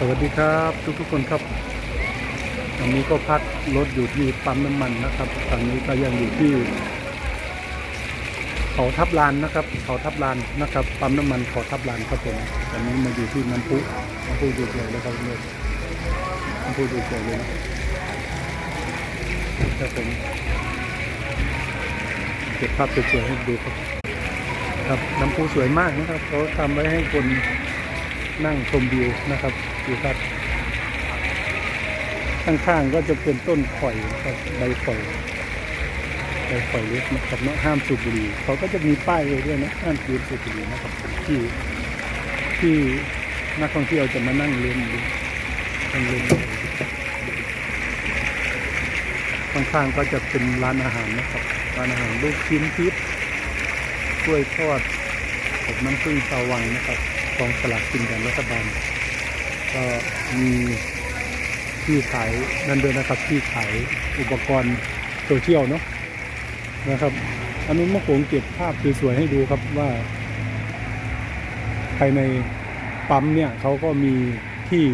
สวัสดีครับทุกทุกๆคนครับวันนี้ก็พักรถอยู่ที่ปั๊มน้ำมันนะครับตอนนี้ก็ยังอยู่ที่ เขาทับลานนะครับ เขาทับลานนะครับ ปั๊มน้ำมันเขาทับลานครับผมตอนนี้มาอยู่ที่น้ำพุน้ำพุดูเฉยเลยครับเลยน้ำพุดูเฉยเลยนะครับผมเก็บภาพสวยๆให้ดูครับครับน้ำพุสวยมากนะครับเขาทำไว้ให้คน นั่งชมวิวนะครับดูครับ ข้างๆก็จะเป็นต้นข่อยครับใบข่อยใบข่อยเล็กนะครับเนาะห้ามสูบบุหรี่เขาก็จะมีป้ายไว้ด้วยนะห้ามสูบบุหรี่นะครับที่ที่นักท่องเที่ยวจะมานั่งเล่นดูนั่งเล่นข้างๆก็จะเป็นร้านอาหารนะครับร้านอาหารลูกชิ้นทิพย์กล้วยทอดกับน้ำผึ้งสาวังนะครับ กองสลากกินแบ่งรัฐบาลก็มีที่ขายนั่นด้วยนะครับที่ขายอุปกรณ์โซเชียลเนาะนะครับอันนู้นมะโขงเก็บภาพสวยๆให้ดูครับว่าภายในปั๊มเนี่ยเขาก็มีที่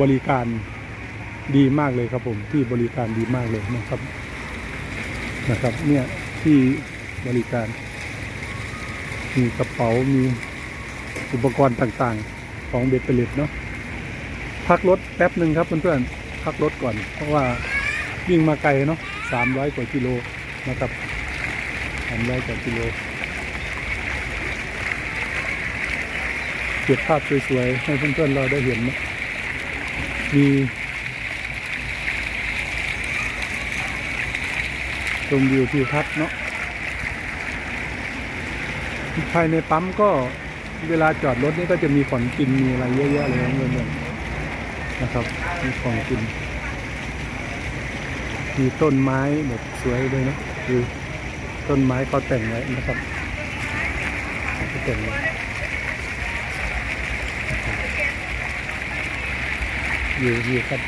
บริการดีมากเลยครับผมที่บริการดีมากเลยนะครับนะครับ เนี่ยที่บริการ มีกระเป๋ามี อุปกรณ์ต่างๆ ของเบตเตอร์เลตเนาะพักรถแป๊บหนึ่งครับเพื่อนๆพักรถก่อน เพราะว่าวิ่งมาไกลเนาะสามร้อยกว่ากิโลนะครับสามร้อยกว่ากิโลเก็บภาพสวยๆให้เพื่อนๆเราได้เห็นนะมีชมวิวที่พักเนาะภายในปั๊มก็ เวลาจอดรถนี่ก็จะมีของกินมีอะไรเยอะแยะเลยเพื่อนๆนะครับ มีของกิน มีต้นไม้แบบสวยเลยนะคือต้นไม้เขาแต่งไว้นะครับเขาแต่งไว้อยู่อยู่ครับ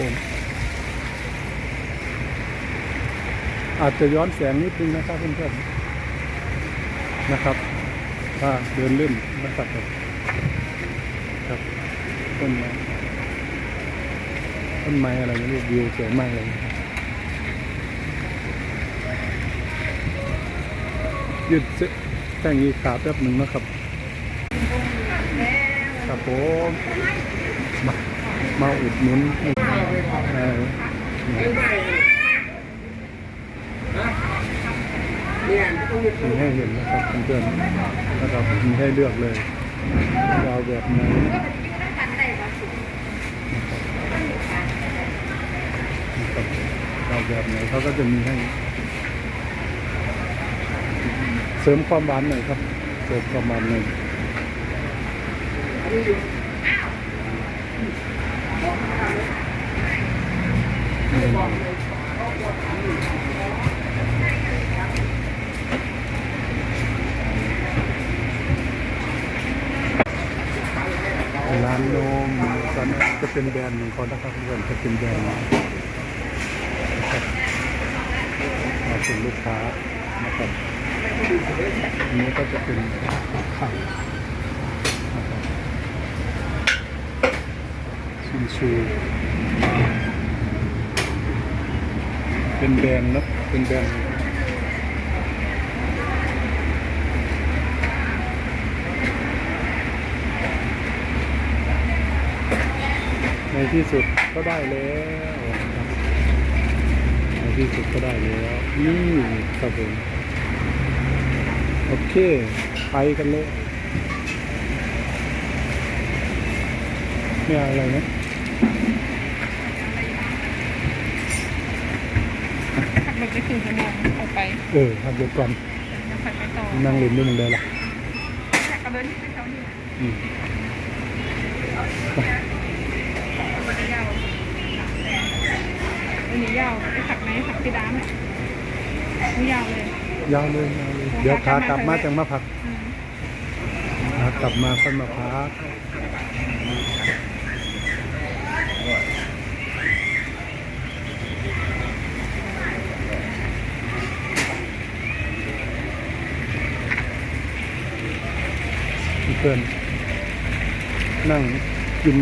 ผมอาจจะย้อนแสงนิดนึงนะครับเพื่อนๆนะครับ ถ้าเดินเล่นนะครับครับต้นไม้ต้นไม้อะไรไม่รู้วิวสวยมากเลยยืดเส้นแต่งอีกขาแป๊บหนึ่งนะครับครับผมมา มาอุดหนุนเอ่อมีให้เห็นนะครับเพื่อนๆนะครับมีให้เลือกเลยเอาแบบไหนนะครับเอาแบบไหนเขาก็จะมีให้ เสริมความหวานหน่อยครับ เสริมความหวานหน่อย ร้านโนมตอนนี้จะเป็นแบรนด์ของเขานะครับเพื่อนจะเป็นแบรนด์นะครับมาเป็นลูกค้านะครับอันนี้ก็จะเป็นไข่นะครับ ชูเป็นแบรนด์นะเป็นแบรนด์ในที่สุดก็ได้แล้วในที่สุดก็ได้แล้วนี่ครับผมโอเค ไปกันเลยเนี่อะไรนะ ขับรถไปครึ่งชั่วโมงออกไปเออทำเดี๋ยวก่อนแล้วค่อยไปต่อนั่งเล่นด้วยมึงได้ละขับรถไปเท่านี้อืมมันจะยาวอันนี้ยาวไปขับไหนขับที่ร้านอะไม่ยาวเลย ยาวเลยยาวเลย เดี๋ยวขากลับมาจังมาพักอืมกลับมาค่อยมาพัก เพื่อนนั่งกิน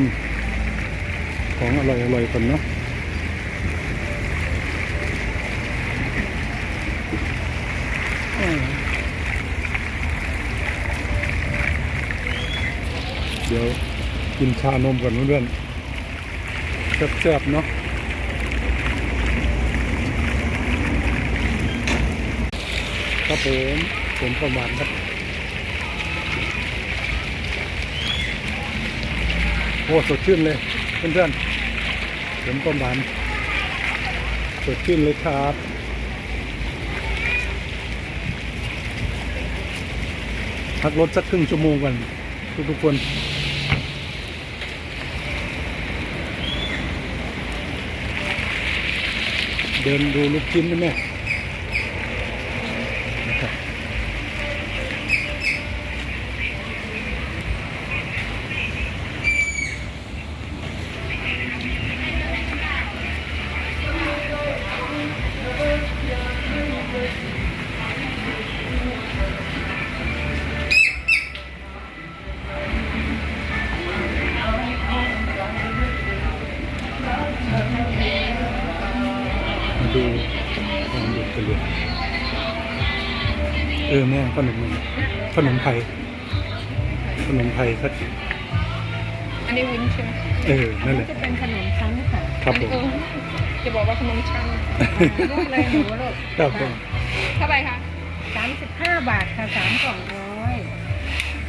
ของอร่อยๆก่อนเนาะเดี๋ยวกินชานมก่อนเพื่อนๆแซ่บๆเนาะครับผมผมประมาณครับ โอ้สดชื่นเลยเพื่อนๆผมประมาณสดชื่นเลยครับพักรถสักครึ่งชั่วโมงกันทุกทุกคนเดินดูลูกชิ้นนะแม่ ดูความเด็กกันเลยเออแม่ขนมมันขนมไทยขนมไทยสักอันนี้วุ้นใช่ไหมเออนั่นแหละจะเป็นขนมชั้นค่ะครับผมเออจะบอกว่าขนมชั้นลูกเลยหนูลูกครับผมเท่าไหร่คะสามสิบห้าบาทค่ะสามกล่องร้อย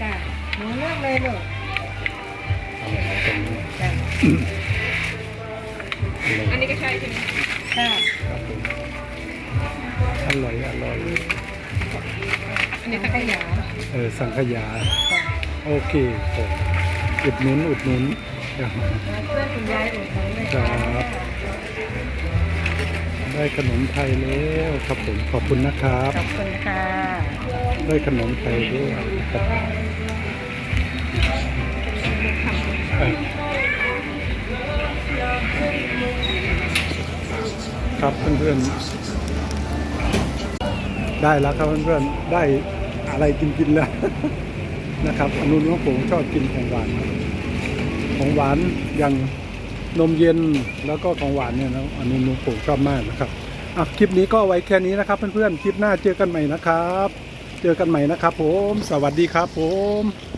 จ้ะหนูเลือกเลยลูกอะไรตรงนี้จ้ะอันนี้ก็ใช่ใช่ไหม ค่ะครับผมอร่อยอร่อยอันนี้สัสังงขขยายาเออสังขยาจ้ะโอเคผมอุดหนุนอุดหนุนครับมาช่วยคุณยายอุดหนุนเลยครับได้ขนมไทยแล้วครับผมขอบคุณนะครับ ขอบคุณค่ะ ได้ขนมไทยด้วยครับ ครับเพื่อนๆ ได้แล้วครับเพื่อนๆ ได้อะไรกินกินๆแล้วนะครับอนุนของผมชอบกินของหวาน ของหวานอย่างนมเย็นแล้วก็ของหวานเนี่ยนะอันนี้นุผมชอบมากนะครับอะคลิปนี้ก็ไว้แค่นี้นะครับเพื่อนๆ คลิปหน้าเจอกันใหม่นะครับ เจอกันใหม่นะครับผม สวัสดีครับผม